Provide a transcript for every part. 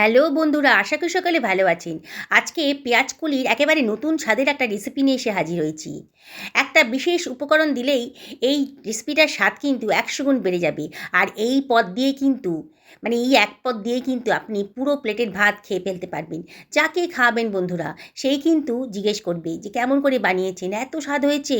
Hello বন্ধুরা, আশা করি সকালে ভালো আছেন। আজকে পেঁয়াজ কলির একেবারে নতুন স্বাদের একটা রেসিপি নিয়ে এসে হাজির হয়েছি। একটা বিশেষ উপকরণ দিলেই এই রেসিপিটার স্বাদ কিন্তু একশো গুণ বেড়ে যাবে। আর এই পদ দিয়ে কিন্তু মানে এই এক পদ দিয়ে কিন্তু আপনি পুরো প্লেটের ভাত খেয়ে ফেলতে পারবেন। যাকে খাওয়াবেন বন্ধুরা, সেই কিন্তু জিজ্ঞেস করবে যে কেমন করে বানিয়েছেন, এত স্বাদ হয়েছে?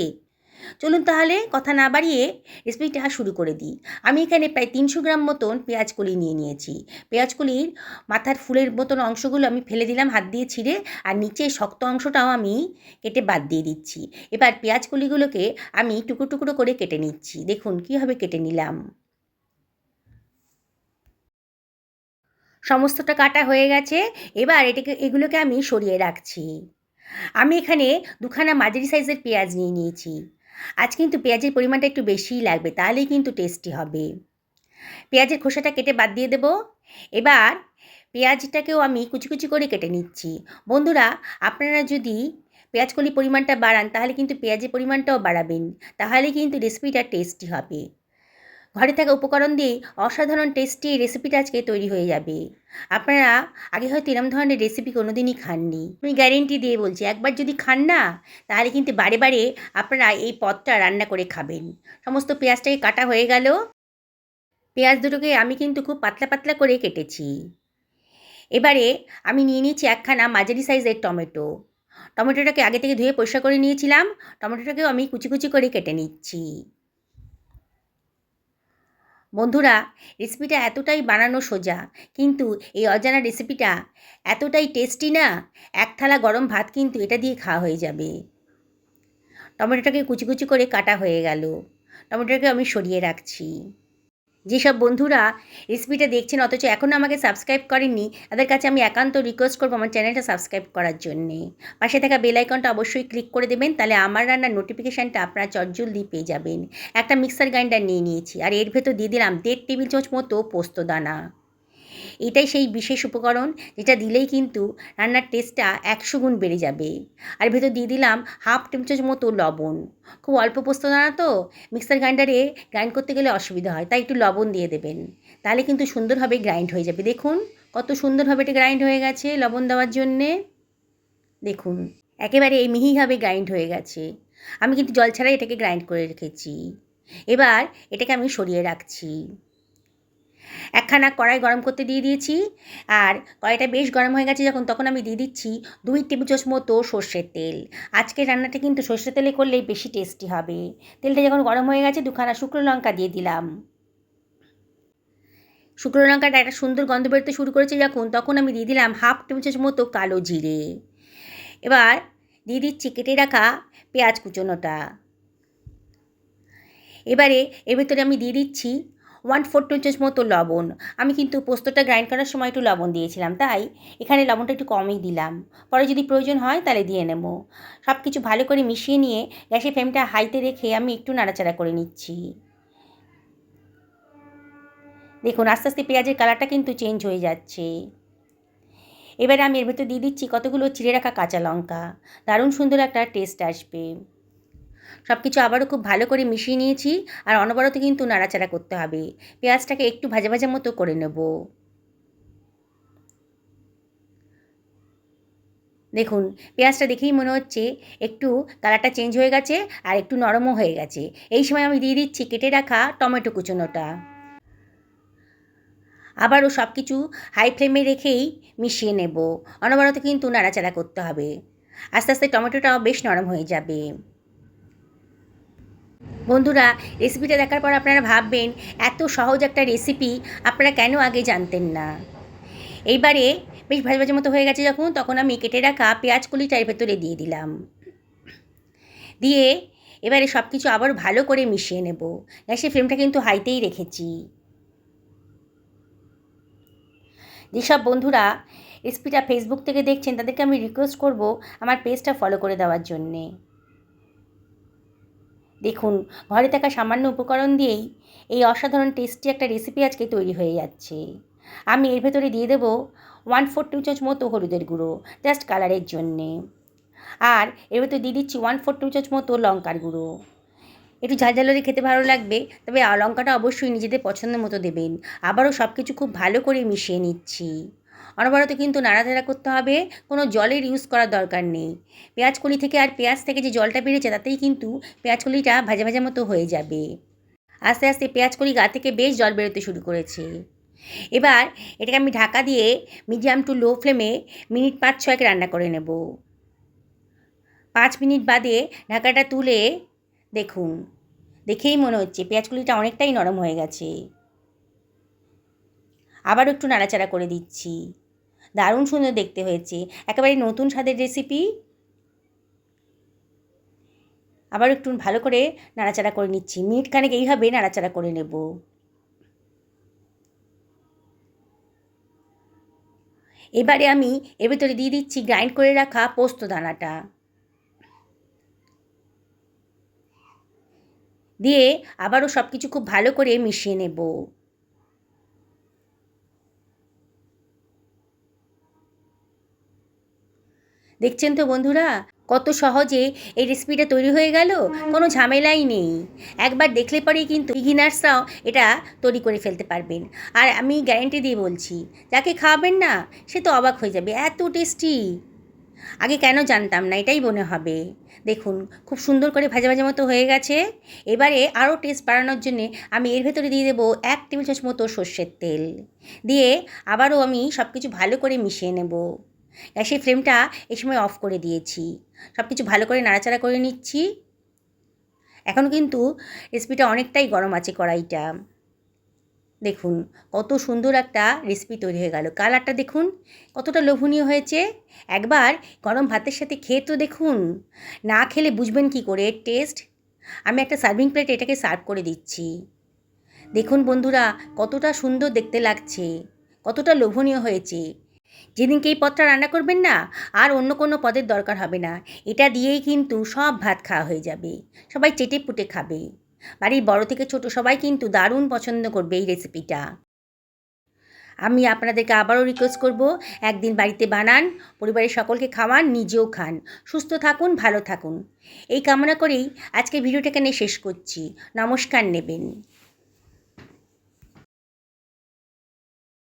চলুন তাহলে কথা না বাড়িয়ে রেসিপিটা শুরু করে দিই। আমি এখানে প্রায় তিনশো গ্রাম মতন পেঁয়াজ কলি নিয়ে নিয়েছি। পেঁয়াজ কলির মাথার ফুলের মতন অংশগুলো আমি ফেলে দিলাম, হাত দিয়ে ছিঁড়ে, আর নিচে শক্ত অংশটাও আমি কেটে বাদ দিয়ে দিচ্ছি। এবার পেঁয়াজ কলিগুলোকে আমি টুকরো টুকরো করে কেটে নিচ্ছি। দেখুন, কীভাবে কেটে নিলাম। সমস্তটা কাটা হয়ে গেছে। এবার এটাকে, এগুলোকে আমি সরিয়ে রাখছি। আমি এখানে দুখানা মাঝারি সাইজের পেঁয়াজ নিয়ে নিয়েছি। আজ কিন্তু পেঁয়াজের পরিমাণটা একটু বেশিই লাগবে, তাহলেই কিন্তু টেস্টি হবে। পেঁয়াজের খোসাটা কেটে বাদ দিয়ে দেবো। এবার পেঁয়াজটাকেও আমি কুচি কুচি করে কেটে নিচ্ছি। বন্ধুরা, আপনারা যদি পেঁয়াজ কলি পরিমাণটা বাড়ান, তাহলে কিন্তু পেঁয়াজের পরিমাণটাও বাড়াবেন, তাহলে কিন্তু রেসিপিটা টেস্টি হবে। ঘরে থাকা উপকরণ দিয়ে অসাধারণ টেস্টি রেসিপিটা আজকে তৈরি হয়ে যাবে। আপনারা আগে হয়তো এরম ধরনের রেসিপি কোনো দিনই খাননি। আমি গ্যারেন্টি দিয়ে বলছি, একবার যদি খান না, তাহলে কিন্তু বারে বারে আপনারা এই পদটা রান্না করে খাবেন। সমস্ত পেঁয়াজটাকে কাটা হয়ে গেল। পেঁয়াজ দুটোকে আমি কিন্তু খুব পাতলা পাতলা করে কেটেছি। এবারে আমি নিয়ে নিয়েছি একখানা মাঝারি সাইজের টমেটো। টমেটোটাকে আগে থেকে ধুয়ে পরিষ্কার করে নিয়েছিলাম। টমেটোটাকেও আমি কুচি কুচি করে কেটে নিচ্ছি। বন্ধুরা রেসিপিটা এতটাই বানানো সোজা, কিন্তু এই অজানা রেসিপিটা এতটাই টেস্টি না, এক থালা গরম ভাত কিন্তু এটা দিয়ে খাওয়া হয়ে যাবে। টমেটোটাকে কুচি কুচি করে কাটা হয়ে গেল। টমেটোটাকে আমি সরিয়ে রাখছি। যেসব বন্ধুরা রেসিপিটা দেখছেন, অথচ এখনও আমাকে সাবস্ক্রাইব করেননি, তাদের কাছে আমি একান্ত রিকোয়েস্ট করব আমার চ্যানেলটা সাবস্ক্রাইব করার জন্যে। পাশে থাকা বেলাইকনটা অবশ্যই ক্লিক করে দেবেন, তাহলে আমার রান্নার নোটিফিকেশানটা আপনারা চটজলদি পেয়ে যাবেন। একটা মিক্সার গ্রাইন্ডার নিয়ে নিয়েছি, আর এর ভেতর দিয়ে দিলাম দেড় টেবিল চামচ মতো পোস্ত দানা। এটাই সেই বিশেষ উপকরণ যেটা দিলেই কিন্তু রান্নার টেস্টটা একশো গুণ বেড়ে যাবে। আর ভেতর দিয়ে দিলাম হাফ চামচ মতো লবণ। খুব অল্প পোস্ত দানা তো মিক্সার গ্রাইন্ডারে গ্রাইন্ড করতে গেলে অসুবিধা হয়, তাই একটু লবণ দিয়ে দেবেন। তাহলে কিন্তু সুন্দরভাবে গ্রাইন্ড হয়ে যাবে। দেখুন কত সুন্দরভাবে এটা গ্রাইন্ড হয়ে গেছে লবণ দেওয়ার জন্যে। দেখুন, একেবারে এই মিহিভাবে গ্রাইন্ড হয়ে গেছে। আমি কিন্তু জল ছাড়াই এটাকে গ্রাইন্ড করে রেখেছি। এবার এটাকে আমি সরিয়ে রাখছি। একখানা কড়াই গরম করতে দিয়ে দিয়েছি। আর কড়াইটা বেশ গরম হয়ে গেছে যখন তখন আমি দিয়ে দিচ্ছি দুই টেবিল চামচ মতো সর্ষের তেল। আজকের রান্নাটা কিন্তু সর্ষের তেলে করলেই বেশি টেস্টি হবে। তেলটা যখন গরম হয়ে গেছে দুখানা শুকনো লঙ্কা দিয়ে দিলাম। শুকনো লঙ্কাটা একটা সুন্দর গন্ধ বেরোতে শুরু করেছে যখন তখন আমি দিয়ে দিলাম হাফ টেবিল চামচ মতো কালো জিরে। এবার দিয়ে দিচ্ছি কেটে রাখা পেঁয়াজ কুচোনোটা। এবারে এর ভিতরে আমি দিয়ে দিচ্ছি ওয়ান ফোর টু চামচ মতো লবণ। আমি কিন্তু পোস্তটা গ্রাইন্ড করার সময় একটু লবণ দিয়েছিলাম, তাই এখানে লবণটা একটু কমই দিলাম। পরে যদি প্রয়োজন হয় তাহলে দিয়ে নেব। সব কিছু ভালো করে মিশিয়ে নিয়ে গ্যাসের ফ্লেমটা হাইতে রেখে আমি একটু নাড়াচাড়া করে নিচ্ছি। দেখুন, আস্তে আস্তে পেঁয়াজের কালারটা কিন্তু চেঞ্জ হয়ে যাচ্ছে। এবারে আমি এর ভেতর দিয়ে দিচ্ছি কতগুলো চিড়ে রাখা কাঁচা লঙ্কা। দারুণ সুন্দর একটা টেস্ট আসবে। সব কিছু আবারও খুব ভালো করে মিশিয়ে নিয়েছি আর অনবরত কিন্তু নাড়াচাড়া করতে হবে। পেঁয়াজটাকে একটু ভাজা ভাজা মতো করে নেব। দেখুন, পেঁয়াজটা দেখেই মনে হচ্ছে একটু কালারটা চেঞ্জ হয়ে গেছে আর একটু নরমও হয়ে গেছে। এই সময় আমি দিয়ে দিচ্ছি কেটে রাখা টমেটো কুচোনোটা। আবারও সব কিছু হাই ফ্লেমে রেখেই মিশিয়ে নেব। অনবরত কিন্তু নাড়াচাড়া করতে হবে। আস্তে আস্তে টমেটোটাও বেশ নরম হয়ে যাবে। বন্ধুরা রেসিপিটা দেখার পর আপনারা ভাববেন, এত সহজ একটা রেসিপি আপনারা কেন আগে জানতেন না? এইবারে বেশ ভাজা ভাজা মতো হয়ে গেছে যখন, তখন আমি কেটে রাখা পেঁয়াজ কলিটার ভেতরে দিয়ে দিলাম। দিয়ে এবারে সব কিছু আবার ভালো করে মিশিয়ে নেব। গ্যাসের ফ্লেমটা কিন্তু হাইতেই রেখেছি। যেসব বন্ধুরা রেসিপিটা ফেসবুক থেকে দেখছেন, তাদেরকে আমি রিকোয়েস্ট করব আমার পেজটা ফলো করে দেওয়ার জন্যে। দেখুন, ঘরে থাকা সামান্য উপকরণ দিয়েই এই অসাধারণ টেস্টি একটা রেসিপি আজকে তৈরি হয়ে যাচ্ছে। আমি এর ভেতরে দিয়ে দেবো ওয়ান ফোর টু চামচ মতো হলুদের গুঁড়ো জাস্ট কালারের জন্যে। আর এর ভেতরে দিয়ে দিচ্ছি ওয়ান ফোর টু চামচ মতো লঙ্কার গুঁড়ো। একটু ঝালঝালরে খেতে ভালো লাগবে, তবে লঙ্কাটা অবশ্যই নিজেদের পছন্দের মতো দেবেন। আবারও সব কিছু খুব ভালো করে মিশিয়ে নিচ্ছি। অনবরত কিন্তু নাড়াচাড়া করতে হবে, কোনো জলের ইউজ করার দরকার নেই। পেঁয়াজ কলি থেকে আর পেঁয়াজ থেকে যে জলটা বেরিয়েছে তাতেই কিন্তু পেঁয়াজ কলিটা ভাজা ভাজা মতো হয়ে যাবে। আস্তে আস্তে পেঁয়াজ কলি গা থেকে বেশ জল বেরোতে শুরু করেছে। এবার এটাকে আমি ঢাকা দিয়ে মিডিয়াম টু লো ফ্লেমে মিনিট পাঁচ ছয়েক রান্না করে নেব। পাঁচ মিনিট বাদে ঢাকাটা তুলে দেখুন, দেখেই মনে হচ্ছে পেঁয়াজগুলিটা অনেকটাই নরম হয়ে গেছে। আবার একটু নাড়াচাড়া করে দিচ্ছি। দারুণ সুন্দর দেখতে হয়েছে। একেবারে নতুন স্বাদের রেসিপি আবার একটু ভালো করে নাড়াচাড়া করে নিচ্ছি। মিনিট খানেক এইভাবে নাড়াচাড়া করে নেব। এবারে আমি এর ভেতরে দিয়ে দিচ্ছি গ্রাইন্ড করে রাখা পোস্ত দানাটা। দিয়ে আবারও সব কিছু খুব ভালো করে মিশিয়ে নেব। দেখছেন তো বন্ধুরা? কত সহজে এই রেসিপিটা তৈরি হয়ে গেল। কোনো ঝামেলাই নেই। একবার দেখলে পরেই কিন্তু বিগিনার্সরাও এটা তৈরি করে ফেলতে পারবেন। আর আমি গ্যারেন্টি দিয়ে বলছি, যাকে খাওয়াবেন না, সে তো অবাক হয়ে যাবে, এত টেস্টি আগে কেন জানতাম না, এটাই মনে হবে। দেখুন, খুব সুন্দর করে ভাজা ভাজা মতো হয়ে গেছে। এবারে আরও টেস্ট বাড়ানোর জন্যে আমি এর ভেতরে দিয়ে দেবো এক টেবিল চামচ মতো সর্ষের তেল। দিয়ে আবারও আমি সব কিছু ভালো করে মিশিয়ে নেব। গ্যাসের ফ্লেমটা এই সময় অফ করে দিয়েছি। সব কিছু ভালো করে নাড়াচাড়া করে নিচ্ছি। এখন কিন্তু রেসিপিটা অনেকটাই গরম আছে কড়াইটা। দেখুন, কত সুন্দর একটা রেসিপি তৈরি হয়ে গেল। কালারটা দেখুন, কতটা লোভনীয় হয়েছে। একবার গরম ভাতের সাথে খেয়ে তো দেখুন। না খেলে বুঝবেন কি করে? এর টেস্ট আমি একটা সার্ভিং প্লেট এটাকে সার্ভ করে দিচ্ছি। দেখুন বন্ধুরা, কতটা সুন্দর দেখতে লাগছে, কতটা লোভনীয় হয়েছে। যেদিনকে এই পদটা রান্না করবেন না, আর অন্য কোনো পদের দরকার হবে না। এটা দিয়েই কিন্তু সব ভাত খাওয়া হয়ে যাবে। সবাই চেটে পুটে খাবে। বাড়ির বড় থেকে ছোট সবাই কিন্তু দারুণ পছন্দ করবে এই রেসিপিটা আমি আপনাদেরকে আবারও রিকোয়েস্ট করব, একদিন বাড়িতে বানান, পরিবারের সকলকে খাওয়ান, নিজেও খান। সুস্থ থাকুন, ভালো থাকুন। এই কামনা করেই আজকে ভিডিওটা এখানে শেষ করছি। নমস্কার নেবেন।